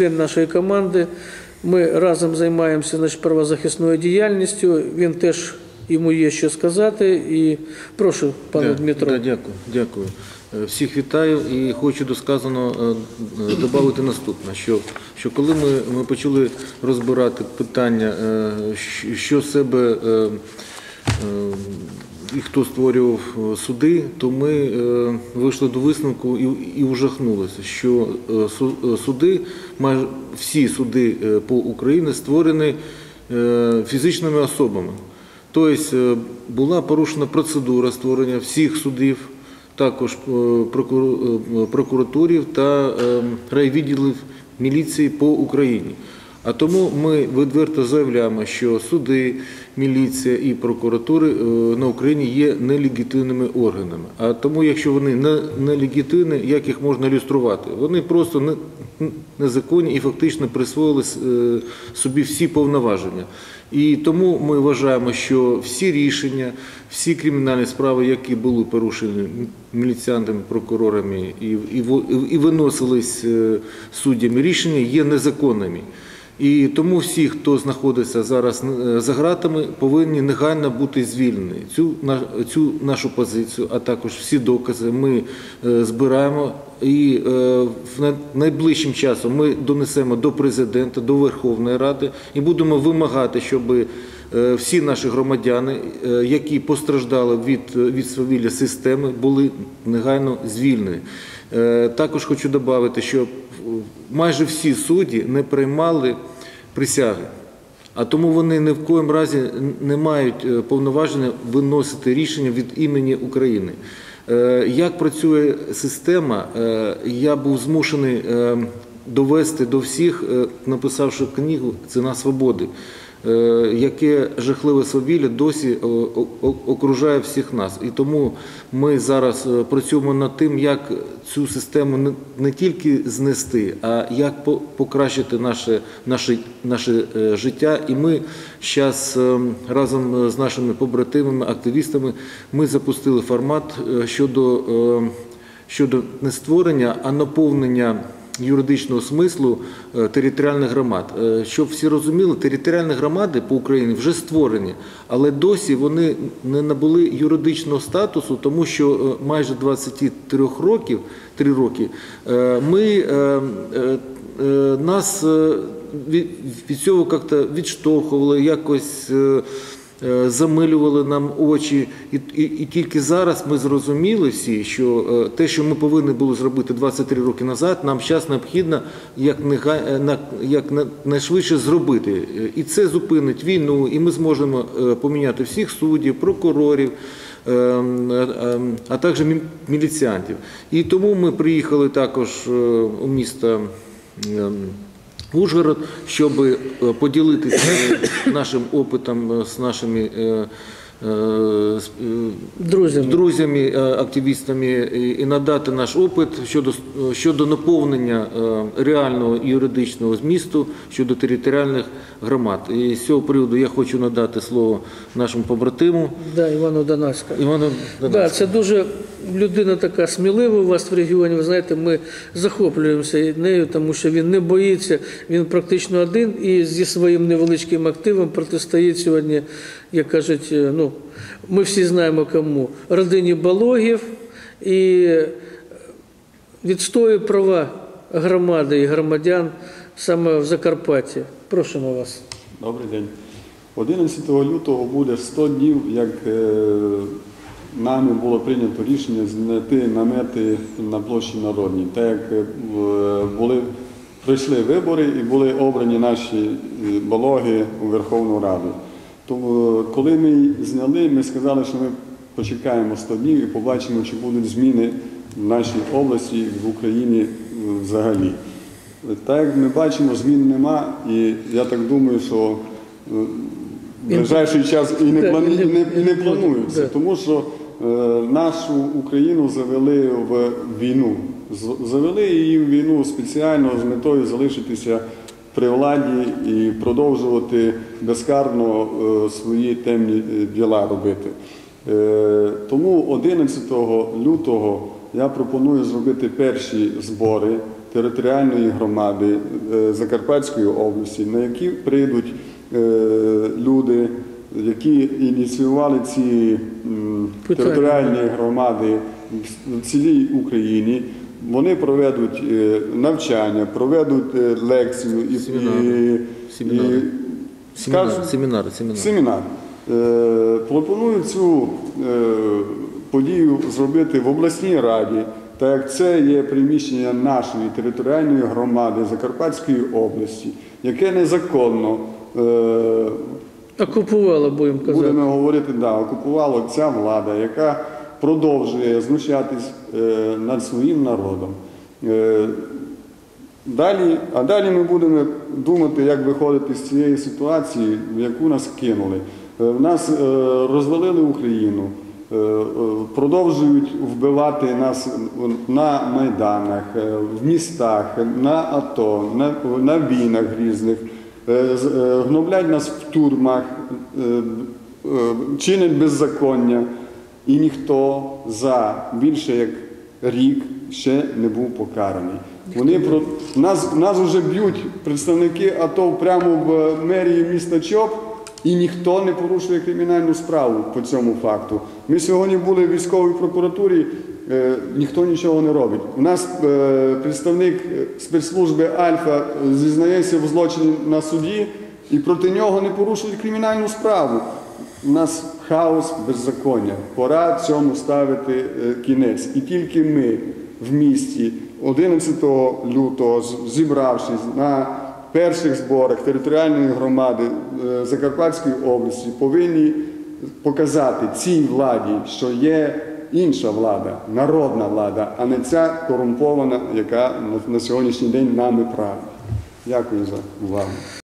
член нашої команди. Ми разом займаємося значить, правозахисною діяльністю. Він теж йому є що сказати. І прошу, пане Да, Дмитро. да, дякую, дякую. Е, Всіх вітаю і хочу до сказаного е, е, додати наступне, що, що коли ми, ми почали розбирати питання, що з себе і хто створював е, суди, то ми е, вийшли до висновку і, і ужахнулися, що е, су- суди, майже всі суди по Україні створені фізичними особами. Тобто була порушена процедура створення всіх судів, також прокуратурів та е, райвідділів міліції по Україні. А тому ми відверто заявляємо, що суди, міліція і прокуратури е, на Україні є нелегітимними органами. А тому, якщо вони не- нелегітимні, як їх можна ілюструвати? Вони просто не- незаконні і фактично присвоїли е, собі всі повноваження. І тому ми вважаємо, що всі рішення, всі кримінальні справи, які були порушені міліціантами, прокурорами і, і, і виносились е, суддями, рішення є незаконними. І тому всі, хто знаходиться зараз е, за ґратами, повинні негайно бути звільнені. Цю, цю нашу позицію, а також всі докази ми е, збираємо і е, в най- найближчим часом ми донесемо до президента, до Верховної Ради і будемо вимагати, щоб всі наші громадяни, які постраждали від, від свавілля системи, були негайно звільнені. Е, Також хочу додати, що майже всі судді не приймали присяги. А тому вони ні в коєму разі не мають е, повноваження виносити рішення від імені України. Е, Як працює система, я був змушений довести до всіх, е, написавши книгу Ціна свободи, е, яке жахливе свавілля досі е, окружає всіх нас. І тому ми зараз працюємо над тим, як цю систему не- тільки знести, а як покращити наше, наше, наше життя. І ми зараз разом з нашими побратимами, активістами, ми запустили формат щодо, щодо не створення, а наповнення юридичного смислу е, територіальних громад. Е, Щоб всі розуміли, територіальні громади по Україні вже створені, але досі вони не набули юридичного статусу, тому що е, майже 23 років, 3 роки, ми нас від, від цього як-то відштовхували, якось. Е, Замилювали нам очі, і, і, і тільки зараз ми зрозуміли всі, що е, те, що ми повинні були зробити 23 роки назад, нам зараз необхідно як, негай- е, як найшвидше зробити. І це зупинить війну, і ми зможемо поміняти всіх суддів, прокурорів, е, е, а також мі- міліціантів. І тому ми приїхали також у місто. Ужгород, щоб е, поділитися е, нашим опитом е, з нашими Друзями. друзями, е, активістами і- надати наш опит щодо щодо наповнення е, реального юридичного змісту щодо територіальних громад. І з цього приводу я хочу надати слово нашому побратиму Да, Івану Донаська. Івану Да, це дуже людина така смілива у вас в регіоні. Ви знаєте, ми захоплюємося нею, тому що він не боїться, він практично один і зі своїм невеличким активом протистоїть сьогодні, як кажуть, е, ну, ми всі знаємо кому, родині Балогів і відстоює права громади і громадян саме в Закарпатті. Просимо вас. Добрий день. 11 лютого буде 100 днів, як е, нами було прийнято рішення зняти намети на площі Народній. Так як е, були, пройшли вибори і були обрані наші е, балоги у Верховну Раду. Тому, коли ми зняли, ми сказали, що ми почекаємо 100 днів і побачимо, чи будуть зміни в нашій області і в Україні е, взагалі. Так як ми бачимо, змін нема, і я так думаю, що е, в ближайший час і не, не, і не і не планується, тому що е, нашу Україну завели в війну. Завели її в війну спеціально з метою залишитися при владі і продовжувати безкарно е, свої темні е, діла робити. Е, Тому 11 лютого я пропоную зробити перші збори територіальної громади Закарпатської області, на які прийдуть люди, які ініціювали ці територіальні громади в цілій Україні. Вони проведуть е, навчання, проведуть е, лекцію і, Семінари. і, Семінари. і Семінари, скажуть- семінари, семінари. Семінар. Е, Пропоную цю е, подію зробити в обласній раді, так як це є приміщення нашої територіальної громади Закарпатської області, яке незаконно, е, Окупувала, будемо казати. будемо говорити, да, окупувала ця влада, яка продовжує знущатись е, над своїм народом. Е, а далі ми будемо думати, як виходити з цієї ситуації, в яку нас кинули. Е, В нас розвалили Україну, продовжують вбивати нас на майданах, в містах, на АТО, на, на війнах різних, гноблять нас в тюрмах, е, чинять беззаконня. І ніхто за більше як рік ще не був покараний. Вони про нас, нас вже б'ють представники АТО прямо в мерії міста Чоп, і ніхто не порушує кримінальну справу по цьому факту. Ми сьогодні були в військовій прокуратурі, е, ніхто нічого не робить. У нас е, представник е, спецслужби Альфа зізнається в злочині на суді, і проти нього не порушують кримінальну справу. У нас хаос беззаконня. Пора цьому ставити е, кінець. І тільки ми в місті 11 лютого, зібравшись на перших зборах територіальної громади е, Закарпатської області, повинні показати цій владі, що є інша влада, народна влада, а не ця корумпована, яка на- сьогоднішній день нами править. Дякую за увагу.